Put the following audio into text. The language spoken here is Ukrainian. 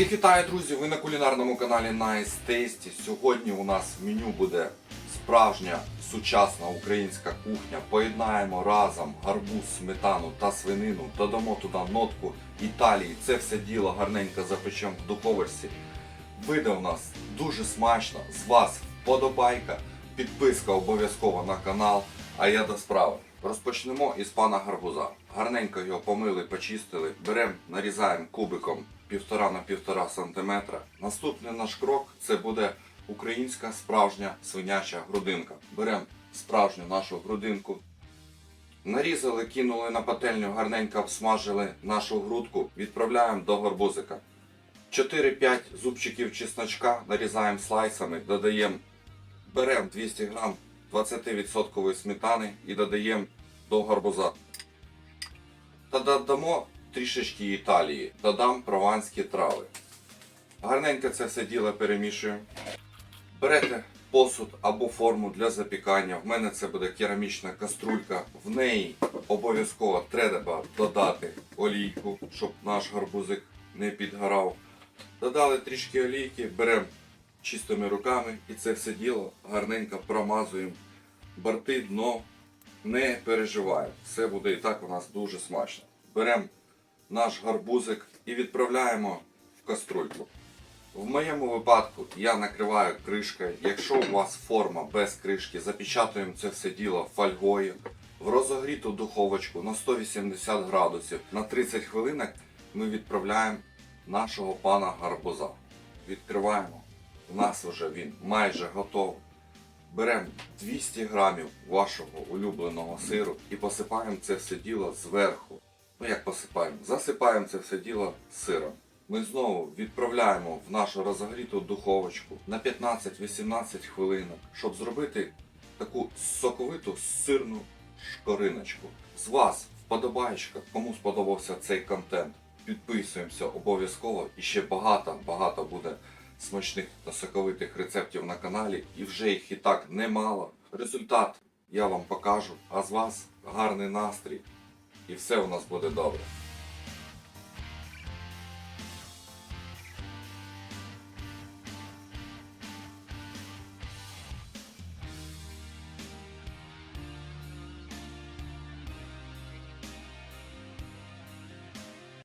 Всіх вітаю, друзі! Ви на кулінарному каналі Nice Tasty. Сьогодні у нас в меню буде справжня сучасна українська кухня. Поєднаємо разом гарбуз, сметану та свинину, додамо туди нотку Італії. Це все діло гарненько запечемо в духовочці. Вийде у нас дуже смачно. З вас вподобайка, підписка обов'язково на канал. А я до справи. Розпочнемо із пана гарбуза. Гарненько його помили, почистили. Беремо, нарізаємо кубиком півтора на півтора сантиметра. Наступний наш крок це буде українська справжня свиняча грудинка. Беремо справжню нашу грудинку. Нарізали, кинули на пательню, гарненько обсмажили нашу грудку, відправляємо до гарбузика. 4-5 зубчиків чесночка нарізаємо слайсами, додаємо, беремо 200 грам 20% сметани і додаємо до гарбуза. Та додамо трішечки Італії, додам прованські трави. Гарненько це все діло перемішуємо. Берете посуд або форму для запікання. В мене це буде керамічна каструлька. В неї обов'язково треба додати олійку, щоб наш гарбузик не підгорав. Додали трішки олійки, беремо чистими руками і це все діло гарненько промазуємо. Борти, дно, не переживаємо. Все буде і так у нас дуже смачно. Беремо наш гарбузик і відправляємо в каструльку. В моєму випадку я накриваю кришкою. Якщо у вас форма без кришки, запечатуємо це все діло фольгою в розогріту духовочку на 180 градусів. На 30 хвилинок ми відправляємо нашого пана гарбуза. Відкриваємо. У нас вже він майже готовий. Беремо 200 грамів вашого улюбленого сиру і посипаємо це все діло зверху. Ну як посипаємо? Засипаємо це все діло сиром. Ми знову відправляємо в нашу розогріту духовочку на 15-18 хвилинок, щоб зробити таку соковиту сирну шкориночку. З вас вподобаєчка, кому сподобався цей контент. Підписуємося обов'язково і ще багато-багато буде смачних та соковитих рецептів на каналі. І вже їх і так немало. Результат я вам покажу, а з вас гарний настрій і все у нас буде добре.